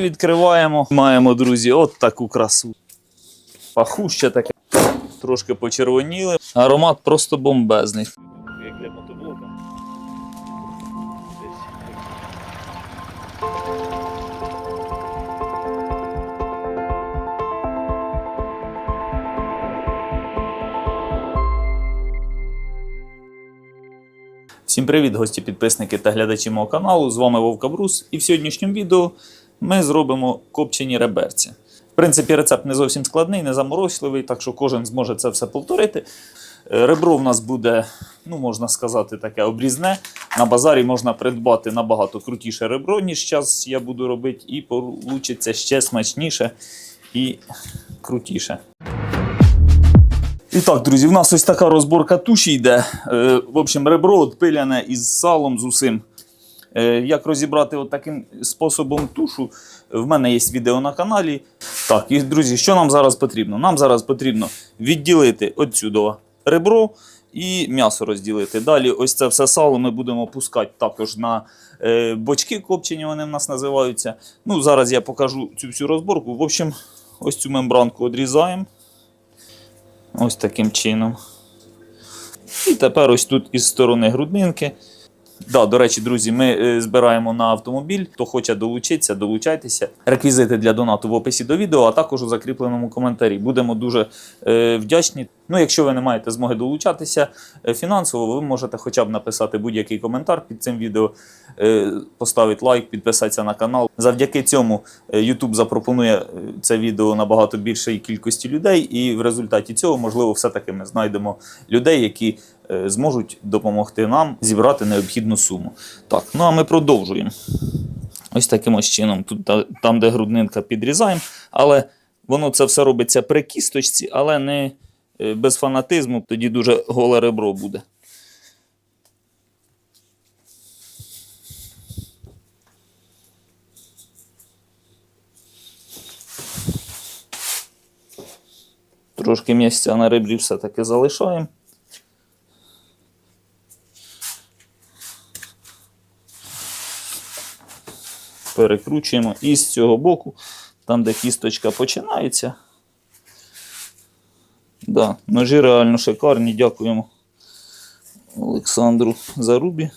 Відкриваємо. Маємо, друзі, от таку красу. Пахуще таке. Трошки почервоніли. Аромат просто бомбезний. Як для мотоблока. Всім привіт, гості, підписники та глядачі мого каналу. З вами Вовка Брус. І в сьогоднішньому відео ми зробимо копчені реберці. В принципі, рецепт не зовсім складний, не заморочливий, так що кожен зможе це все повторити. Е, Ребро в нас буде, ну можна сказати, таке обрізне. На базарі можна придбати набагато крутіше ребро, ніж зараз я буду робити, і получиться ще смачніше і крутіше. І так, друзі, в нас ось така розборка туші йде. Е, в общем, ребро відпиляне із салом, з усім. Е, як розібрати от таким способом тушу, в мене є відео на каналі. Так, і друзі, що нам зараз потрібно? Нам зараз потрібно відділити отсюди ребро і м'ясо розділити. Далі ось це все сало ми будемо пускати також на е, бочки копчені, вони в нас називаються. Ну, Зараз я покажу цю всю розборку. В общем, ось цю мембранку відрізаємо. Ось таким чином. І тепер ось тут із сторони грудинки. Да, до речі, друзі, ми е, збираємо на автомобіль. Хто хоче долучитися, долучайтеся. Реквізити для донату в описі до відео, а також у закріпленому коментарі. Будемо дуже е, вдячні. Ну, якщо ви не маєте змоги долучатися е, фінансово, ви можете хоча б написати будь-який коментар під цим відео, е, поставити лайк, підписатися на канал. Завдяки цьому е, YouTube запропонує це відео набагато більшій кількості людей, і в результаті цього, можливо, все-таки ми знайдемо людей, які зможуть допомогти нам зібрати необхідну суму. Так, ну а ми продовжуємо. Ось таким ось чином. Тут там, де груднинка, підрізаємо, але воно це все робиться при кісточці, але не е, без фанатизму, тоді дуже голе ребро буде. Трошки місця на ребрі все-таки залишаємо. Перекручуємо і з цього боку, там, де кісточка починається. Да, ножі реально шикарні. Дякуємо Олександру Зарубі.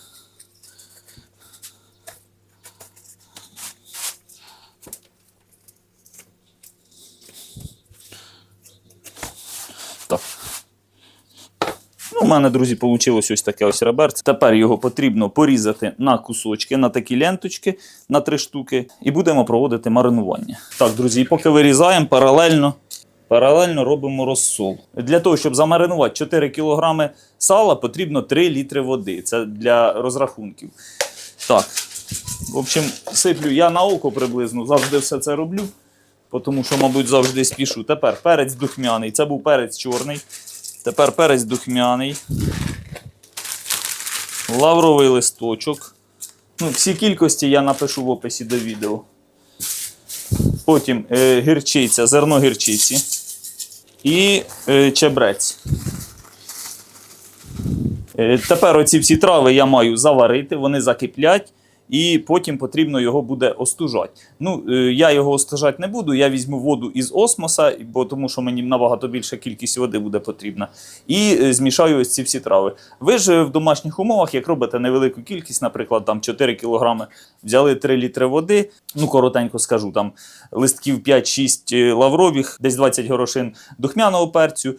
Мене, друзі, вийшло ось таке ось реберце. Тепер його потрібно порізати на кусочки, на такі ленточки, на три штуки, і будемо проводити маринування. Так, друзі, поки вирізаємо паралельно. Паралельно робимо розсол. Для того, щоб замаринувати 4 кг сала, потрібно 3 літри води. Це для розрахунків. Так, в общем, сиплю я на око приблизно, завжди все це роблю, тому що, мабуть, завжди спішу. Тепер перець духмяний. Це був перець чорний. Тепер перець духмяний. Лавровий листочок. Ну, всі кількості я напишу в описі до відео. Потім е, гірчиця, зерно гірчиці і е, чебрець. Е, тепер оці всі трави я маю заварити, вони закиплять, і потім потрібно його буде остужати. Ну, е, я його остужати не буду, я візьму воду із осмоса, бо тому що мені набагато більша кількість води буде потрібна. І е, змішаю ось ці всі трави. Ви ж е, в домашніх умовах, як робите невелику кількість, наприклад, там 4 кг, взяли 3 літри води, ну коротенько скажу, там листків 5-6 лаврових, десь 20 горошин духмяного перцю,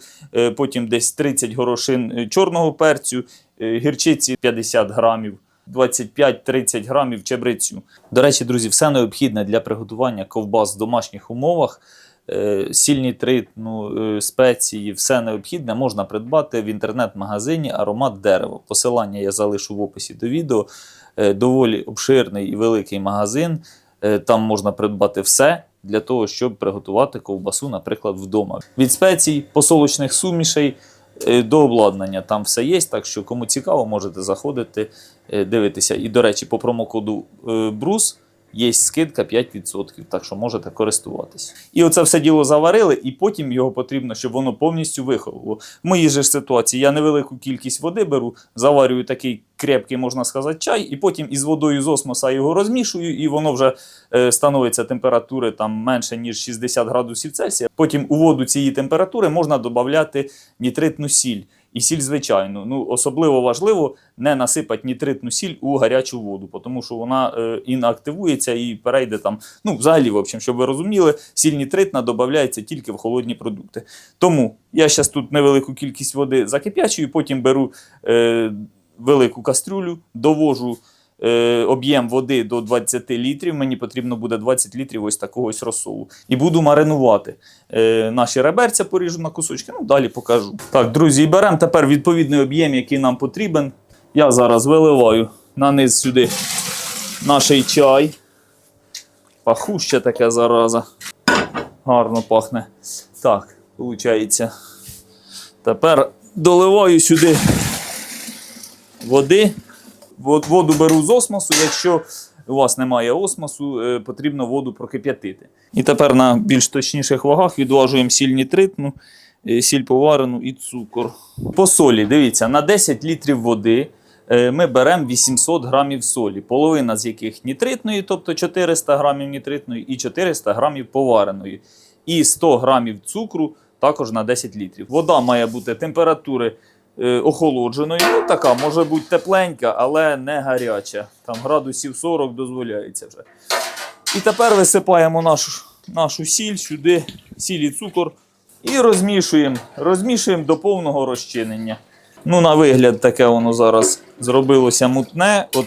потім десь 30 горошин чорного перцю, гірчиці 50 грамів. 25-30 грамів чебрецю. До речі, друзі, все необхідне для приготування ковбас в домашніх умовах. Е, Сіль нітрит, ну, е, спеції, все необхідне можна придбати в інтернет-магазині Аромат дерево. Посилання я залишу в описі до відео. Е, Доволі обширний і великий магазин. Там можна придбати все для того, щоб приготувати ковбасу, наприклад, вдома. Від спецій, посолочних сумішей до обладнання там все є. Так що, кому цікаво, можете заходити, дивитися. І, до речі, по промокоду е, BRUS є скидка 5%, так що можете користуватись. І оце все діло заварили, і потім його потрібно, щоб воно повністю виховало. В моїй же ситуації я невелику кількість води беру, заварюю такий крепкий, можна сказати, чай, і потім із водою з осмоса його розмішую, і воно вже е, становиться температури там менше, ніж 60 градусів Цельсія. Потім у воду цієї температури можна додати нітритну сіль. І сіль звичайну. Ну, особливо важливо не насипати нітритну сіль у гарячу воду, тому що вона е, інактивується і перейде там. Ну, взагалі, в общем, щоб ви розуміли, сіль нітритна додається тільки в холодні продукти. Тому я зараз тут невелику кількість води закип'ячую, потім беру е, велику кастрюлю, довожу е, об'єм води до 20 літрів. Мені потрібно буде 20 літрів ось такого ось розсолу. І буду маринувати. Е, наші реберця поріжу на кусочки, ну далі покажу. Так, друзі, беремо тепер відповідний об'єм, який нам потрібен. Я зараз виливаю на низ сюди наш чай. Пахуще таке зараза. Гарно пахне. Так, виходить. Тепер доливаю сюди води. Вод- Воду беру з осмосу. Якщо у вас немає осмосу, е, потрібно воду прокип'ятити. І тепер на більш точніших вагах відважуємо сіль нітритну, е, сіль поварену і цукор. По солі, дивіться, на 10 літрів води е, ми беремо 800 грамів солі, половина з яких нітритної, тобто 400 грамів нітритної і 400 грамів повареної. І 100 грамів цукру також на 10 літрів. Вода має бути температури охолодженої. Ну, така може бути тепленька, але не гаряча. Там градусів 40 дозволяється вже. І тепер висипаємо нашу, нашу сіль сюди, сіль і цукор. І розмішуємо. Розмішуємо до повного розчинення. Ну, на вигляд, таке воно зараз зробилося мутне. От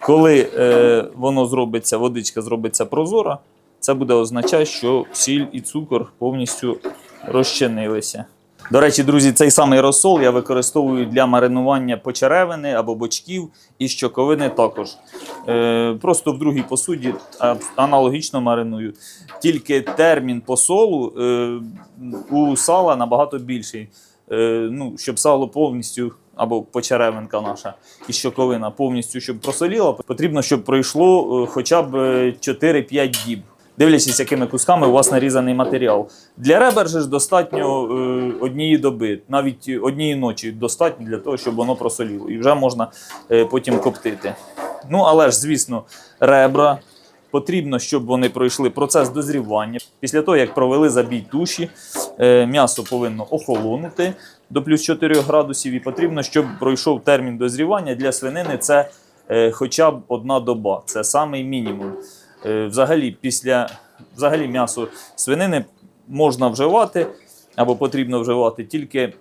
коли е, воно зробиться, водичка зробиться прозора, це буде означати, що сіль і цукор повністю розчинилися. До речі, друзі, цей самий розсол я використовую для маринування почеревини або бочків і щоковини також. Е, просто в другій посуді аналогічно мариную. Тільки термін посолу е, у сала набагато більший. Е, ну, щоб сало повністю, або почеревинка наша і щоковина повністю щоб просоліла, потрібно, щоб пройшло е, хоча б е, 4-5 діб. Дивлячись, якими кусками у вас нарізаний матеріал. Для ребер же ж достатньо е, однієї доби, навіть однієї ночі достатньо для того, щоб воно просоліло. І вже можна е, потім коптити. Ну, але ж, звісно, ребра потрібно, щоб вони пройшли процес дозрівання. Після того, як провели забій туші, е, м'ясо повинно охолонути до плюс 4 градусів, і потрібно, щоб пройшов термін дозрівання для свинини. Це е, хоча б одна доба. Це самий мінімум. Е, Взагалі, після взагалі м'ясо свинини можна вживати або потрібно вживати тільки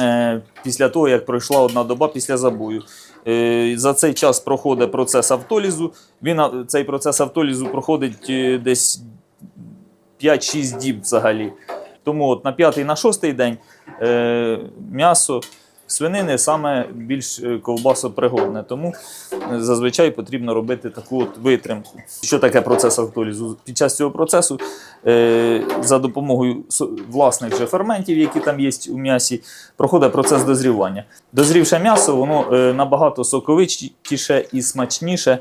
е, після того, як пройшла одна доба після забою. Е, За цей час проходить процес автолізу. Він, цей процес автолізу проходить десь 5-6 діб взагалі. Тому от на п'ятий, на шостий день м'ясо свинини саме більш е, ковбасопригодне. Тому е, зазвичай потрібно робити таку от витримку. Що таке процес автолізу? Під час цього процесу е, за допомогою власних же ферментів, які там є у м'ясі, проходить процес дозрівання. Дозрівше м'ясо, воно набагато соковитіше і смачніше.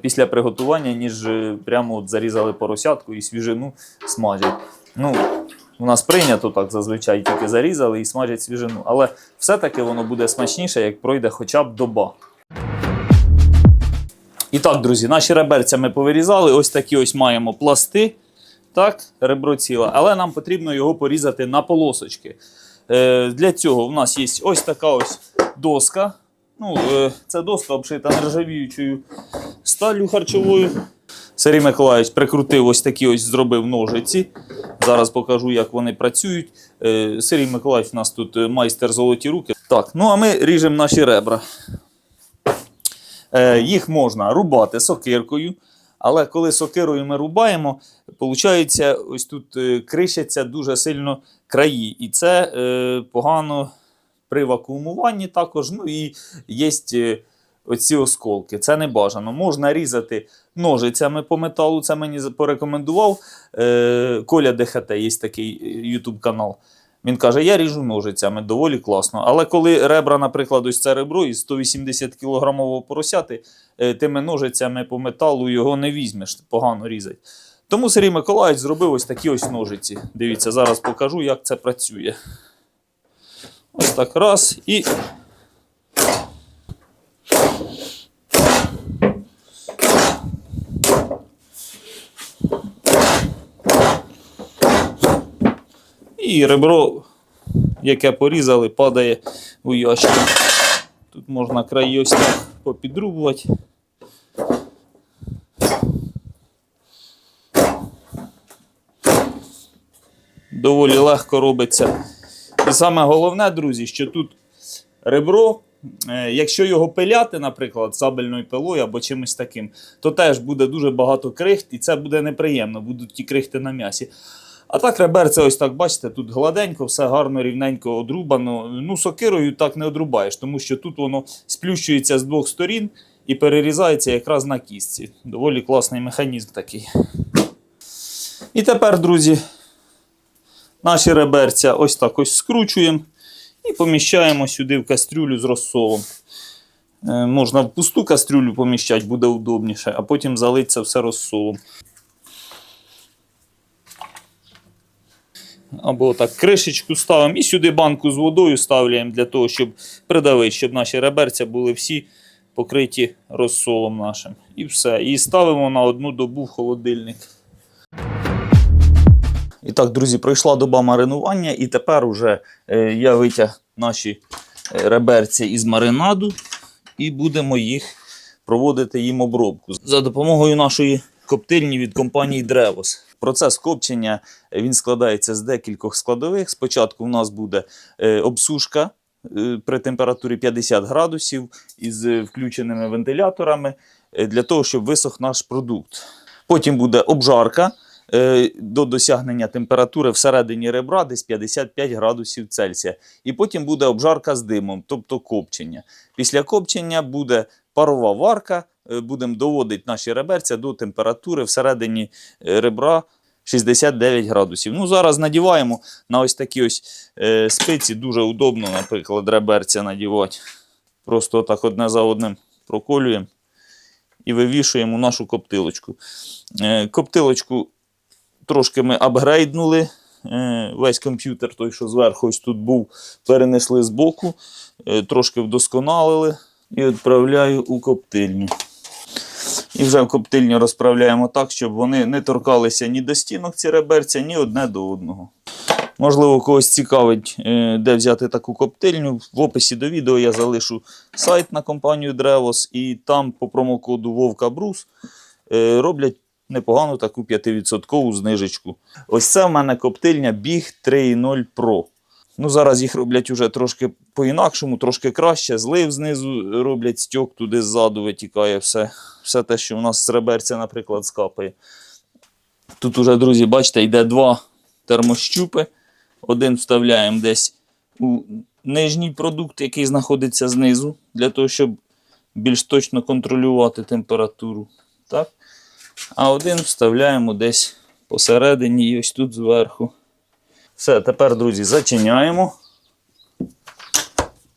Після приготування, ніж прямо от зарізали поросятку і свіжину смажать. Ну, у нас прийнято так зазвичай тільки зарізали і смажать свіжину. Але все-таки воно буде смачніше, як пройде хоча б доба. І так, друзі, наші реберця ми повирізали. Ось такі ось маємо пласти. Так, ребро ціле. Але нам потрібно його порізати на полосочки. Е, для цього в нас є ось така ось доска. Ну, е, це доска обшита нержавіючою сталлю харчовою. Сергій Миколаївич прикрутив ось такі ось зробив ножиці. Зараз покажу, як вони працюють. Е, Сергій Миколаївич у нас тут е, майстер золоті руки. Так, ну а ми ріжемо наші ребра. Е, їх можна рубати сокиркою. Але коли сокирою ми рубаємо, виходить, ось тут кришаться дуже сильно краї. І це погано при вакуумуванні також. Ну і є оці осколки. Це не бажано. Можна різати ножицями по металу. Це мені порекомендував. Е, Коля ДХТ, є такий YouTube канал. Він каже: я ріжу ножицями, доволі класно. Але коли ребра, наприклад, ось це ребро із 180 кілограмового поросяти, е, тими ножицями по металу його не візьмеш, погано різать. Тому Сергій Миколаївич зробив ось такі ось ножиці. Дивіться, зараз покажу, як це працює. Ось так раз і. І ребро, яке порізали, падає у ящик. Тут можна краї ось попідрубувати. Доволі легко робиться. І саме головне, друзі, що тут ребро, е, якщо його пиляти, наприклад, сабельною пилою або чимось таким, то теж буде дуже багато крихт, і це буде неприємно, будуть ті крихти на м'ясі. А так реберце, ось так, бачите, тут гладенько, все гарно, рівненько одрубано. Ну, сокирою так не одрубаєш, тому що тут воно сплющується з двох сторін і перерізається якраз на кістці. Доволі класний механізм такий. І тепер, друзі, наші реберця ось так ось скручуємо і поміщаємо сюди в кастрюлю з розсолом. Е, можна в пусту кастрюлю поміщати, буде удобніше, а потім залити це все розсолом. Або так кришечку ставимо і сюди банку з водою ставляємо для того, щоб придавити, щоб наші реберця були всі покриті розсолом нашим. І все. І ставимо на одну добу в холодильник. І так, друзі, пройшла доба маринування, і тепер уже е, я витяг наші е, реберці із маринаду і будемо їх проводити їм обробку за допомогою нашої коптильні від компанії Древос. Процес копчення е, він складається з декількох складових. Спочатку у нас буде е, обсушка е, при температурі 50 градусів із включеними вентиляторами для того, щоб висох наш продукт. Потім буде обжарка до досягнення температури всередині ребра десь 55 градусів Цельсія. І потім буде обжарка з димом, тобто копчення. Після копчення буде парова варка. е, Будемо доводити наші реберця до температури всередині е, ребра 69 градусів. Ну, зараз надіваємо на ось такі ось е, спиці. Дуже удобно, наприклад, реберця надівати. Просто так одне за одним проколюємо і вивішуємо нашу коптилочку. Е, коптилочку трошки ми апгрейднули. Е, Весь комп'ютер, той, що зверху ось тут був, перенесли з боку, трошки вдосконалили і відправляю у коптильню. І вже в коптильню розправляємо так, щоб вони не торкалися ні до стінок ці реберця, ні одне до одного. Можливо, когось цікавить, е, де взяти таку коптильню. В описі до відео я залишу сайт на компанію Drevos, і там по промокоду Вовка Брус е, роблять непогану таку 5% знижечку. Ось це в мене коптильня Big 3.0 Pro. Ну, зараз їх роблять уже трошки по-інакшому, трошки краще. Злив знизу роблять стьок, туди ззаду витікає все. Все те, що у нас з реберця, наприклад, скапає. Тут уже, друзі, бачите, йде два термощупи. Один вставляємо десь у нижній продукт, який знаходиться знизу, для того, щоб більш точно контролювати температуру. Так? А один вставляємо десь посередині і ось тут зверху. Все, тепер, друзі, зачиняємо.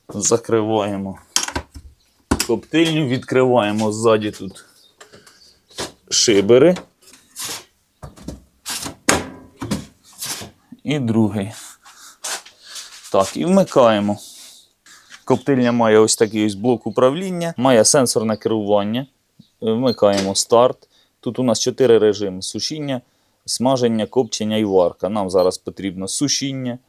Закриваємо коптильню, відкриваємо ззаді тут шибери. І другий. Так, і вмикаємо. Коптильня має ось такий ось блок управління, має сенсорне керування. Вмикаємо старт. Тут у нас чотири режими: сушіння, смаження, копчення і варка. Нам зараз потрібно сушіння.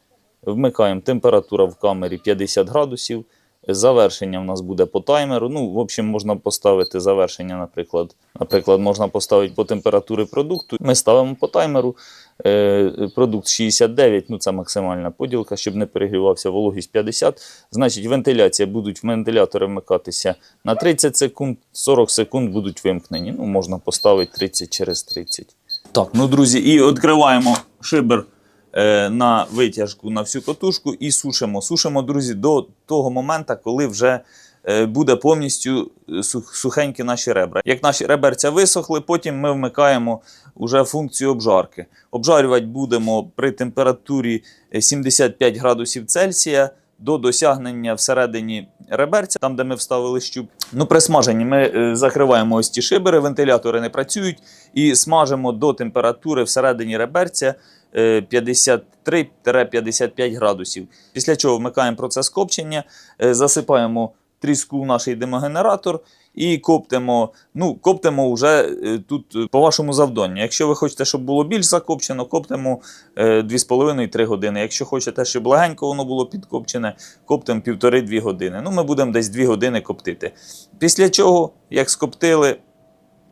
Вмикаємо температура в камері 50 градусів. Завершення в нас буде по таймеру. Ну, в общем, можна поставити завершення, наприклад. Наприклад, можна поставити по температурі продукту. Ми ставимо по таймеру. Е, продукт 69, ну це максимальна поділка, щоб не перегрівався, вологість 50. Значить, вентиляція будуть вентилятори вмикатися на 30 секунд, 40 секунд будуть вимкнені. Ну, можна поставити 30 через 30. Так, ну друзі, і відкриваємо шибер е, на витяжку на всю катушку і сушимо. Сушимо, друзі, до того моменту, коли вже е, буде повністю е, сухенькі наші ребра. Як наші реберця висохли, потім ми вмикаємо уже функцію обжарки. Обжарювати будемо при температурі е, 75 градусів Цельсія до досягнення всередині реберця, там де ми вставили щуп. Ну, при смаженні ми е, закриваємо ось ті шибери, вентилятори не працюють, і смажимо до температури всередині реберця е, 53-55 градусів. Після чого вмикаємо процес копчення, е, засипаємо тріску в наш димогенератор і коптимо. Ну, коптимо вже е, тут е, по вашому завданню. Якщо ви хочете, щоб було більш закопчено, коптимо е, 2,5-3 години. Якщо хочете, щоб легенько воно було підкопчене, коптимо 1,5-2 години. Ну, ми будемо десь 2 години коптити. Після чого, як скоптили,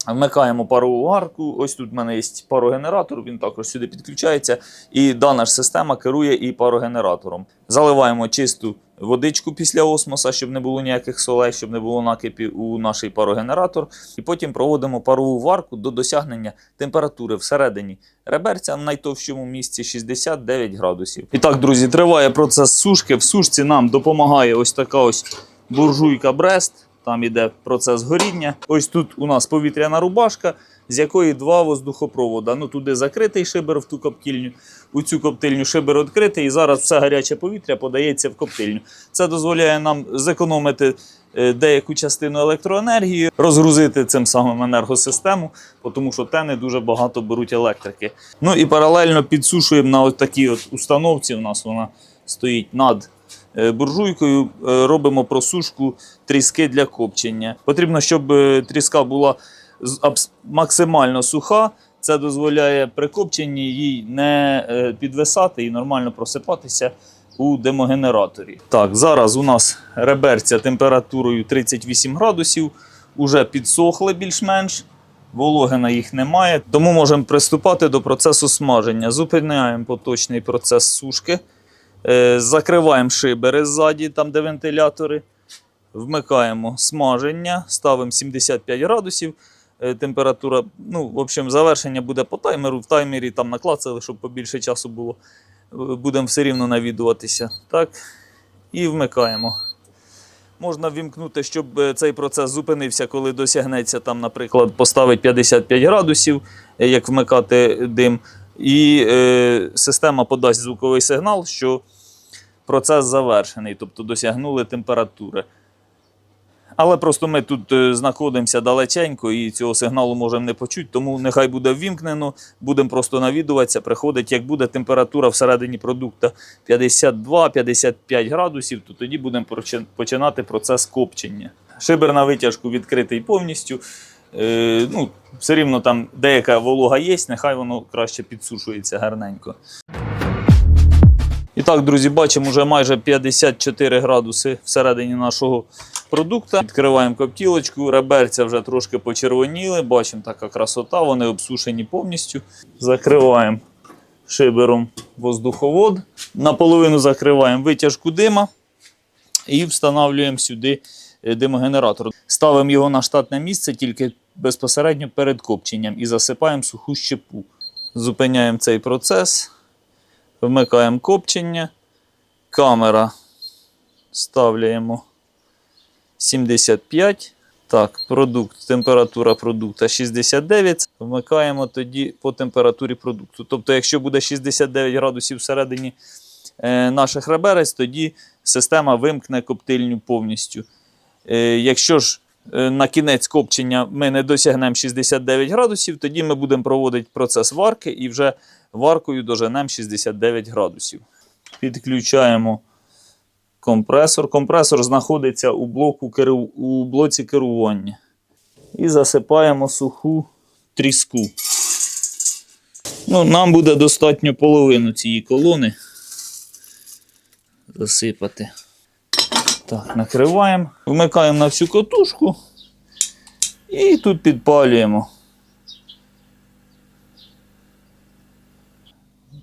Вмикаємо парову арку. Ось тут в мене є парогенератор, він також сюди підключається. І дана ж система керує і парогенератором. Заливаємо чисту водичку після осмоса, щоб не було ніяких солей, щоб не було накипів у наш парогенератор. І потім проводимо парову варку до досягнення температури всередині реберця в найтовщому місці 69 градусів. І так, друзі, триває процес сушки. В сушці нам допомагає ось така ось буржуйка Брест. Там іде процес горіння. Ось тут у нас повітряна рубашка, з якої два воздухопровода. Ну туди закритий шибер в ту коптильню. У цю коптильню шибер відкритий, і зараз все гаряче повітря подається в коптильню. Це дозволяє нам зекономити е, деяку частину електроенергії, розгрузити цим самим енергосистему, тому що тени дуже багато беруть електрики. Ну і паралельно підсушуємо на такій от установці. У нас вона стоїть над е, буржуйкою. Е, Робимо просушку тріски для копчення. Потрібно, щоб тріска була максимально суха. Це дозволяє при копченні їй не е, підвисати і нормально просипатися у демогенераторі. Так, зараз у нас реберця температурою 38 градусів, уже підсохли більш-менш. Вологи на їх немає, тому можемо приступати до процесу смаження. Зупиняємо поточний процес сушки, е, закриваємо шибери ззаді, там де вентилятори. Вмикаємо смаження, ставимо 75 градусів. Е, Температура, ну, в общем, завершення буде по таймеру. В таймері там наклацали, щоб побільше часу було. Е, Будемо все рівно навідуватися. Так. І вмикаємо. Можна вімкнути, щоб е, цей процес зупинився, коли досягнеться, там, наприклад, поставить 55 градусів, як вмикати дим. І е, система подасть звуковий сигнал, що процес завершений, тобто досягнули температури. Але просто ми тут е, знаходимося далеченько і цього сигналу можемо не почути, тому нехай буде ввімкнено, будемо просто навідуватися, приходить, як буде температура всередині продукту 52-55 градусів, то тоді будемо починати процес копчення. Шибер на витяжку відкритий повністю. Е, ну, все рівно там деяка волога є, нехай воно краще підсушується гарненько. Так, друзі, бачимо вже майже 54 градуси всередині нашого продукту. Відкриваємо коптілочку, реберця вже трошки почервоніли, бачимо така красота, вони обсушені повністю. Закриваємо шибером воздуховод. Наполовину закриваємо витяжку дима і встановлюємо сюди е, димогенератор. Ставимо його на штатне місце тільки безпосередньо перед копченням і засипаємо суху щепу. Зупиняємо цей процес. Вмикаємо копчення. Камера ставляємо 75. Так, продукт, температура продукту 69. Вмикаємо тоді по температурі продукту. Тобто, якщо буде 69 градусів всередині е, наших реберець, тоді система вимкне коптильню повністю. Е, якщо ж на кінець копчення ми не досягнемо 69 градусів, тоді ми будемо проводити процес варки і вже варкою доженемо 69 градусів. Підключаємо компресор. Компресор знаходиться у, блоку, у блоці керування. І засипаємо суху тріску. Ну, нам буде достатньо половину цієї колони засипати. Так, накриваємо, вмикаємо на всю котушку і тут підпалюємо.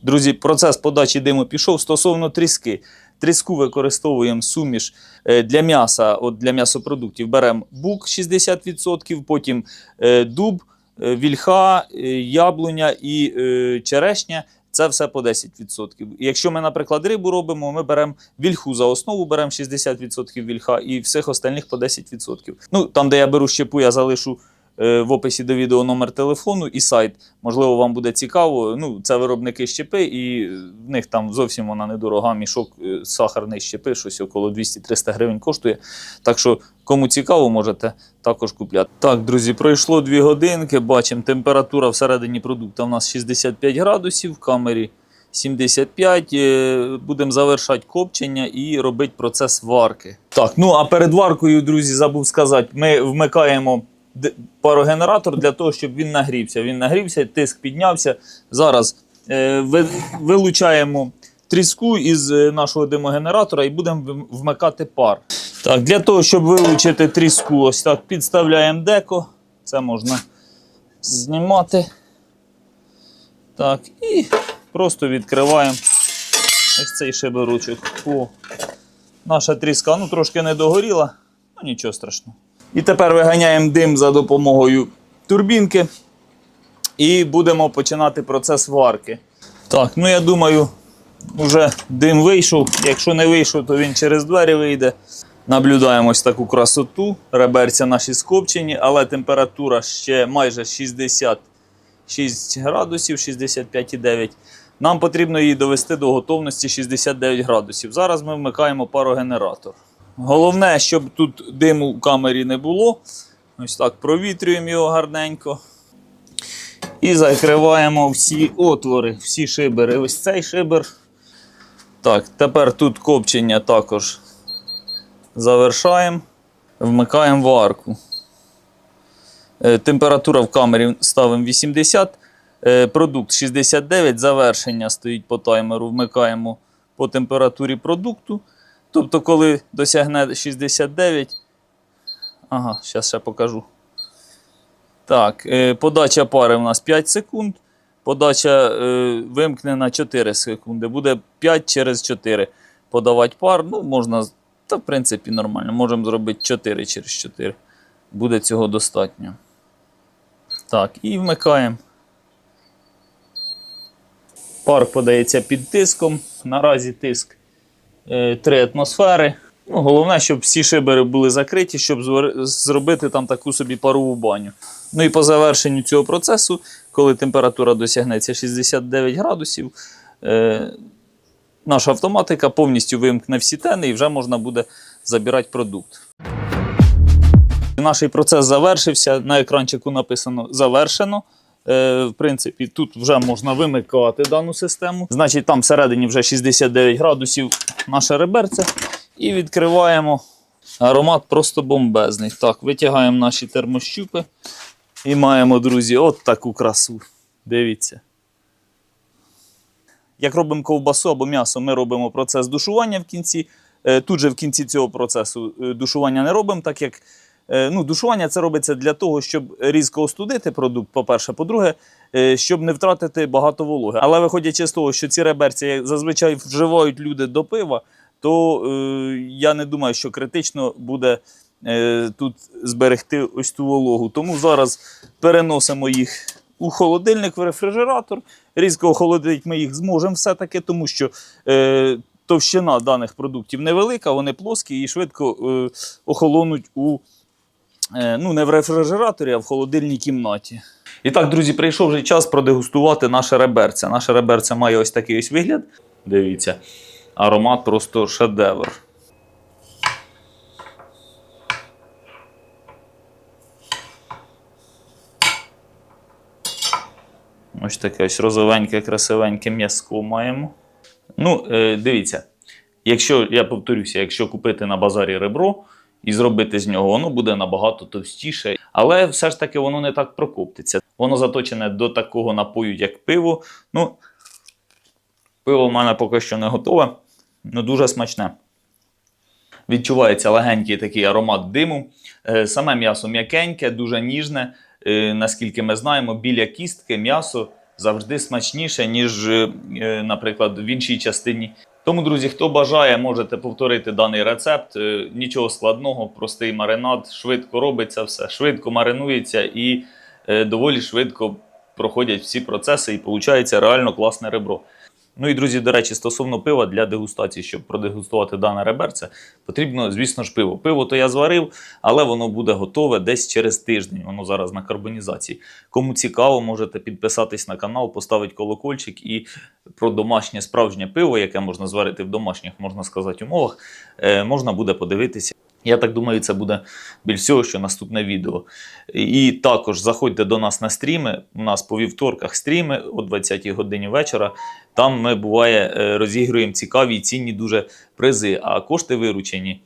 Друзі, процес подачі диму пішов стосовно тріски. Тріску використовуємо суміш е, для м'яса, от для м'ясопродуктів беремо бук 60%, потім е, дуб, е, вільха, яблуня і черешня це все по 10%. І якщо ми, наприклад, рибу робимо, ми беремо вільху за основу, беремо 60% вільха і всіх остальних по 10%. Ну, там, де я беру щепу, я залишу в описі до відео номер телефону і сайт. Можливо, вам буде цікаво. Ну, це виробники щепи, і в них там зовсім вона недорога. Мішок е, сахарний щепи, щось около 200-300 гривень коштує. Так що, кому цікаво, можете також купляти. Так, друзі, пройшло 2 годинки. Бачимо, температура всередині продукту у нас 65 градусів, в камері 75. Е, Будемо завершати копчення і робити процес варки. Так, ну а перед варкою, друзі, забув сказати, ми вмикаємо парогенератор для того, щоб він нагрівся. Він нагрівся, тиск піднявся. Зараз е, ви- вилучаємо тріску із е, нашого димогенератора і будемо вмикати пар. Так, для того, щоб вилучити тріску, ось так підставляємо деко. Це можна знімати. Так, і просто відкриваємо ось цей шиберучок. О, наша тріска ну, трошки не догоріла, ну нічого страшного. І тепер виганяємо дим за допомогою турбінки. І будемо починати процес варки. Так, ну я думаю, вже дим вийшов. Якщо не вийшов, то він через двері вийде. Наблюдаємо ось таку красоту. Реберця наші скопчені, але температура ще майже 66 градусів, 65,9. Нам потрібно її довести до готовності 69 градусів. Зараз ми вмикаємо парогенератор. Головне, щоб тут диму в камері не було. Ось так провітрюємо його гарненько. І закриваємо всі отвори, всі шибери. Ось цей шибер. Так, тепер тут копчення також завершаємо. Вмикаємо варку. Е, Температура в камері ставимо 80. Е, Продукт 69. Завершення стоїть по таймеру. Вмикаємо по температурі продукту. Тобто, коли досягне 69. Ага, зараз ще покажу. Так, е, подача пари у нас 5 секунд. Подача е, вимкнена 4 секунди. Буде 5 через 4 подавати пар. Ну, можна, та в принципі нормально. Можемо зробити 4 через 4. Буде цього достатньо. Так, і вмикаємо. Пар подається під тиском. Наразі тиск е, 3 атмосфери. Ну, головне, щоб всі шибери були закриті, щоб зробити там таку собі парову баню. Ну і по завершенню цього процесу, коли температура досягнеться 69 градусів, е, наша автоматика повністю вимкне всі тени і вже можна буде забирати продукт. Наш процес завершився. На екранчику написано завершено. Е, в принципі, тут вже можна вимикати дану систему. Значить, там всередині вже 69 градусів наше реберце. І відкриваємо аромат просто бомбезний. Так, витягаємо наші термощупи. І маємо, друзі, от таку красу. Дивіться. Як робимо ковбасу або м'ясо, ми робимо процес душування в кінці. Е, Тут же в кінці цього процесу е, душування не робимо, так як ну, душування це робиться для того, щоб різко остудити продукт, по-перше. По-друге, е, щоб не втратити багато вологи. Але виходячи з того, що ці реберці зазвичай вживають люди до пива, то е, я не думаю, що критично буде е, тут зберегти ось ту вологу. Тому зараз переносимо їх у холодильник, в рефрижератор. Різко охолодити ми їх зможемо все-таки, тому що е, товщина даних продуктів невелика, вони плоскі і швидко е, охолонуть у е, ну, не в рефрижераторі, а в холодильній кімнаті. І так, друзі, прийшов вже час продегустувати наше реберця. Наше реберця має ось такий ось вигляд. Дивіться, аромат просто шедевр. Ось таке ось розовеньке, красивеньке м'яско маємо. Ну, е, дивіться, якщо, я повторюся, якщо купити на базарі ребро і зробити з нього, воно буде набагато товстіше. Але все ж таки воно не так прокоптиться. Воно заточене до такого напою, як пиво. Ну, пиво в мене поки що не готове, але дуже смачне. Відчувається легенький такий аромат диму. Е, Саме м'ясо м'якеньке, дуже ніжне. Е, Наскільки ми знаємо, біля кістки м'ясо завжди смачніше, ніж, е, наприклад, в іншій частині. Тому, друзі, хто бажає, можете повторити даний рецепт. Е, Нічого складного, простий маринад, швидко робиться все, швидко маринується і е, доволі швидко проходять всі процеси і виходить реально класне ребро. Ну і друзі, до речі, стосовно пива для дегустації, щоб продегустувати дане реберце, потрібно, звісно ж, пиво. Пиво то я зварив, але воно буде готове десь через тиждень. Воно зараз на карбонізації. Кому цікаво, можете підписатись на канал, поставити колокольчик і про домашнє справжнє пиво, яке можна зварити в домашніх, можна сказати, умовах, е, можна буде подивитися. Я так думаю, це буде більш всього, що наступне відео. І також заходьте до нас на стріми. У нас по вівторках стріми о 20-й годині вечора. Там ми буває е, розігруємо цікаві і цінні дуже призи. А кошти виручені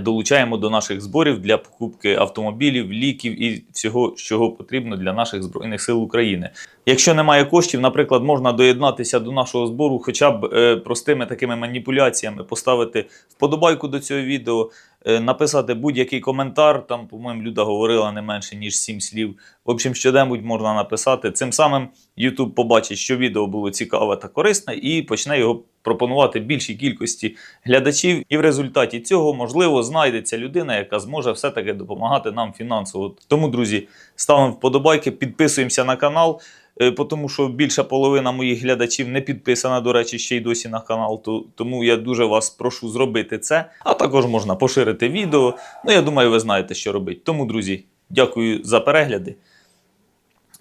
долучаємо до наших зборів для покупки автомобілів, ліків і всього, чого потрібно для наших збройних сил України. Якщо немає коштів, наприклад, можна доєднатися до нашого збору, хоча б е, простими такими маніпуляціями, поставити вподобайку до цього відео, е, написати будь-який коментар. Там, по-моєму, Люда говорила не менше ніж 7 слів. В общем, щоденбудь можна написати. Цим самим YouTube побачить, що відео було цікаве та корисне, і почне його пропонувати більшій кількості глядачів. І в результаті цього, можливо, знайдеться людина, яка зможе все-таки допомагати нам фінансово. Тому, друзі, ставимо вподобайки, підписуємося на канал. Е, Тому що більша половина моїх глядачів не підписана, до речі, ще й досі на канал. то- Тому я дуже вас прошу зробити це. А також можна поширити відео. Ну, я думаю, ви знаєте, що робити. Тому, друзі, дякую за перегляди.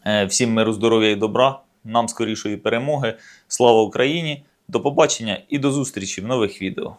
Е, Всім миру, здоров'я і добра, нам скорішої перемоги. Слава Україні! До побачення і до зустрічі в нових відео.